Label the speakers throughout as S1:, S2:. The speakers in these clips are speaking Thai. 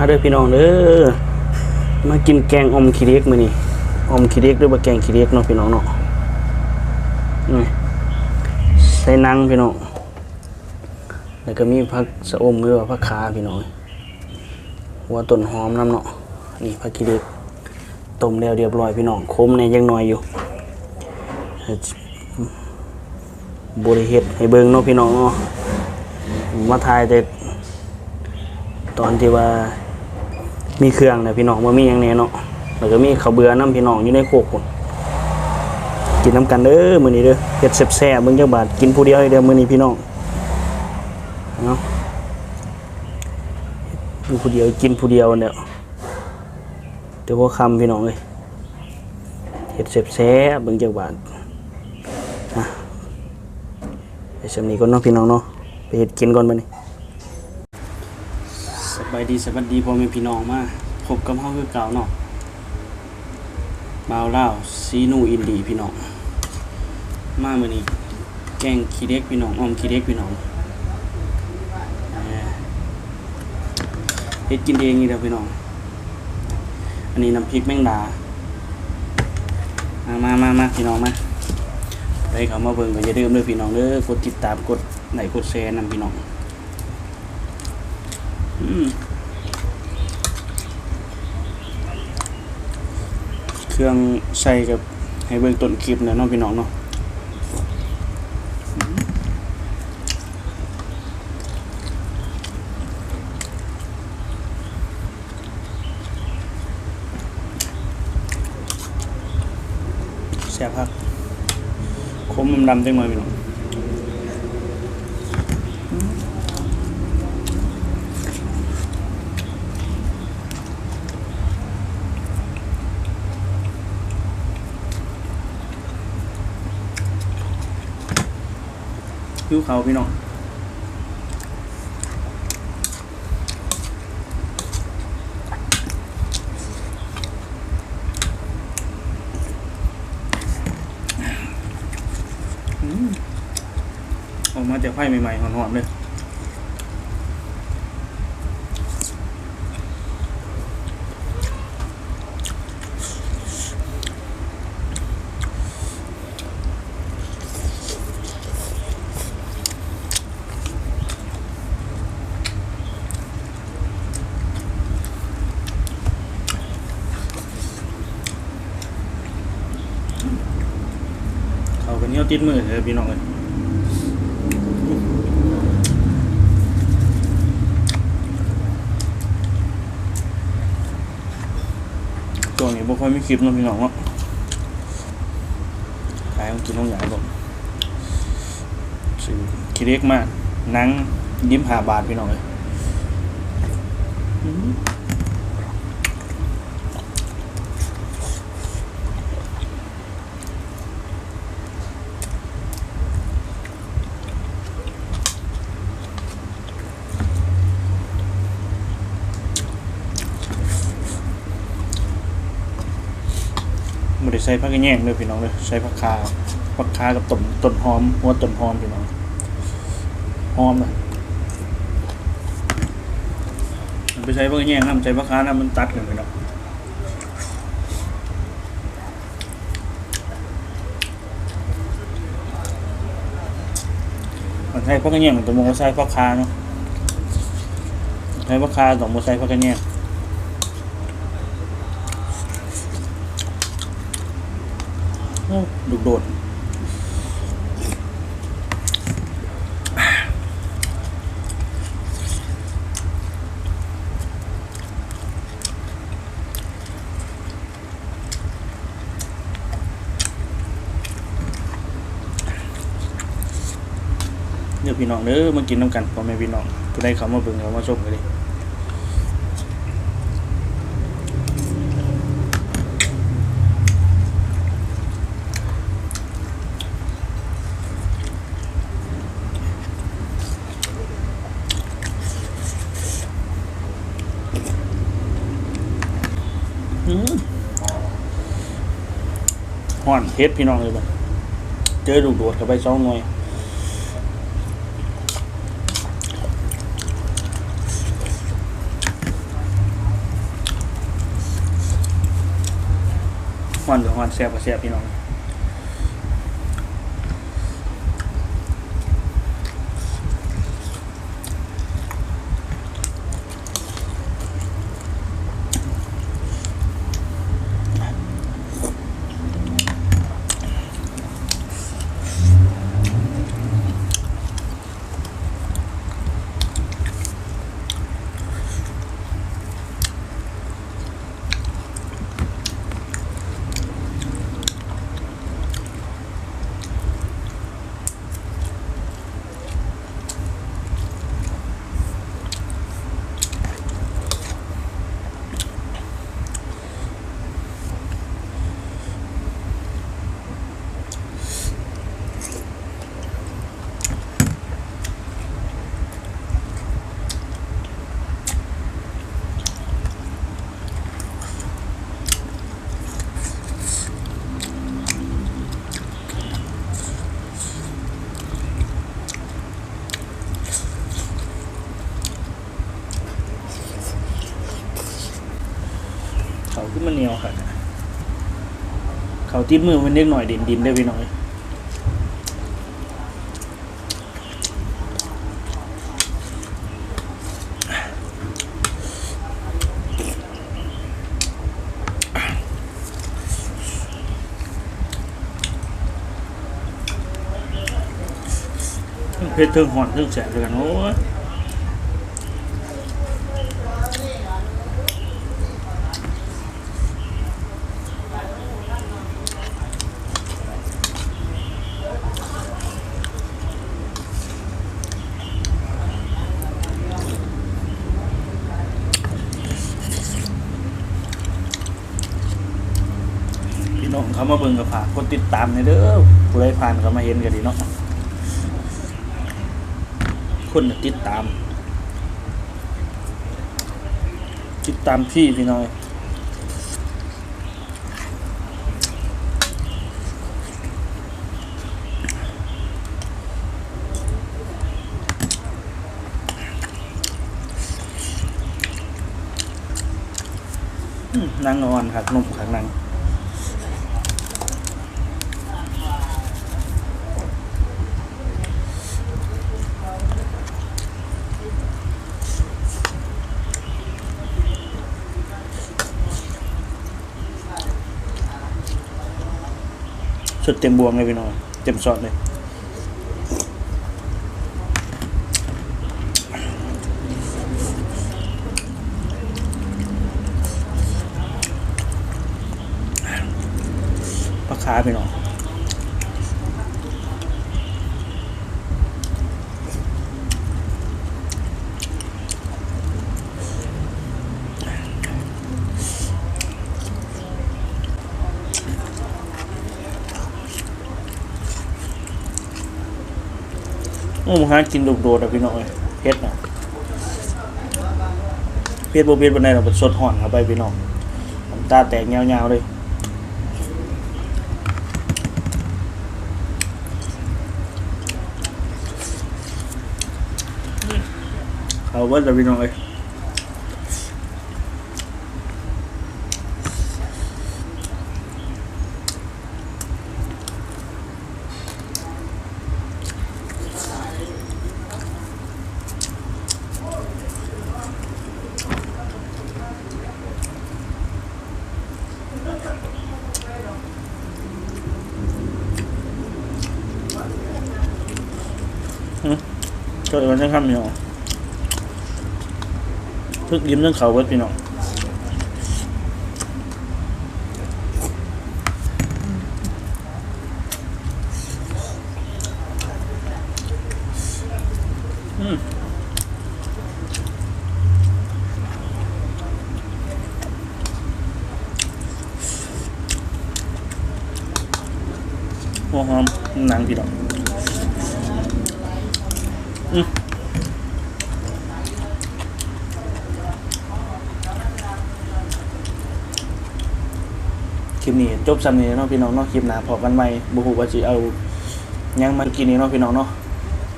S1: มาเด้อพี่น้องเด้อมากินแกงอมขี้เล็กมื้อนี้อมขี้เล็กหรือว่าแกงขี้เล็กเนาะพี่น้องเนาะนี่ใส่นังพี่น้องแล้วก็มีผักสะอมหรือว่าผักขาพี่น้องหัวต้นหอมน้ำเนาะนี่ผักขี้เล็กต้มแล้วเรียบร้อยพี่น้องคมในยังน้อยอยู่บริเฮ็ดให้เบิ่งเนาะพี่น้องเนาะมาถ่ายแต่ตอนที่ว่า มีเครื่องนะพี่น้องว่ามีอย่างแน่เนาะแล้วก็มีข้าวเบื่อน้ำพี่น้องอยู่ในโคกพุ่นกินน้ำกันเด้อมื้อนี้เด้อเฮ็ดแซ่บๆเบิ่งจักบาทกินผู้เดียวเด้อมื้อนี้พี่น้องเนาะอยู่ผู้เดียวกินผู้เดียวเนี่ยเดี๋ยวพอคำพี่น้องเอ้ยเฮ็ดแซ่บๆเบิ่งจักบาทนะไปสำนี้ก่อนเนาะพี่น้องเนาะไปเฮ็ดกินก่อนมื้อนี้สบายดีสวัสดีพ่อแม่พี่น้องมาพบกับเฮาคือเก่าเนาะบาวเลาซีนูอินดีพี่น้อง มาเมื้อนี้แกงขี้เด็กพี่น้องอ้อมขี้เด็กพี่น้องเฮ็ดกินเองนี่เด้อพี่น้อง อันนี้น้ำพริกแมงดา มามามามาพี่น้องมาไปเขามาเบิ่งก็อย่าลืมเด้อพี่น้องเด้อกดติดตามกดไลค์กดแชร์นำพี่น้อง อืมเค รื่องใส่กับให้เบิ่งต้นคลิปนะน้องพี่น้องเนาะแซ่บครับคมมันดำจังเลยพี่น้อง ผิวเขาพี่น้องออกมาจากไพ่ใหม่ๆหอมๆเลย เขากันเหนี้ยวติดมือเลยพี่น้องเลยตัวนี้บ่ค่อยมีคลิปนะพี่น้องเนาะขายของกินของใหญ่บ่ซื้อคิดเล็กมากนังยิ้มหาบาทพี่น้องเลยอืม ไม่ได้ ใส่ผักกระแยงเลยพี่น้องเลยใส่ผักคาผักคากับต้นต้นหอมหัวต้นหอมพี่น้องหอมเลยมันไปใช้ผักกระแยงนะมันใช้ผักคานะมันตัดกันพี่น้องมันใช้ผักกระแยงตัวมันก็ใส่ผักคาเนาะใช้ผักคาต้องมาใส่ผักกระแยง โอ้ ดุโดดเดี๋ยวพี่น้องเด้อมากินน้ำกันพ่อแม่พี่น้องผู้ใดเขามาเบิ่งเขามาชมกันดิ ห้อนเพชรพี่น้องเลยบ่เจอลูกโดดเข้าไปสองหน่วยห้อนกับห้อนแซ่บกับแซ่บพี่น้อง ขึ้นมาเหนียวค่ะเขาติดมือมันเล็กหน่อยดินดินได้พี่น้อยเพชรเทิงหอนเทิงแสบด้วยกันโอ้ เขามาเบิ่งกับฝากกดติดตามในอยเด้อผู้ใดผ่านเขามาเห็นกันดีเนาะคนติดตาม ติดตามพี่พี่น้อยนั่งนอนครับนมขักนั่ง สุดเต็มบวงเลยพี่น้องเต็มซอสเลยปลาคาพี่น้อง โอ้มาหากินโดดๆอะพี่น้องเอ้ยเผ็ดนะเผ็ดบ่เผ็ดปานใดเราเป็นสดห่อนเข้าไปพี่น้องน้ำตาแตกยาวๆเลยเขาเบิดแล้วพี่น้องเอ้ย ก็เลยมันจะทำอยู่เพิ่งยิ้มเรื่องเขาเบิร์ดพี่น้องอืมหัวหอมหนังพี่น้อง ลิปนี้จบซ้ำนี้เนาะพี่น้องเนาะคลิปหน้าพอกันใหม่บุหูว่าสิเอายังมากินนี้เนาะพี่น้องเนาะ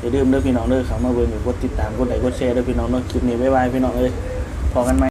S1: อย่าลืมเด้อพี่น้องเด้อเขามาเบิ่งกดติดตามกดไลค์กดแชร์เด้อพี่น้องเนาะคลิปนี้บ๊ายบายพี่น้องเอ้ยพอกันใหม่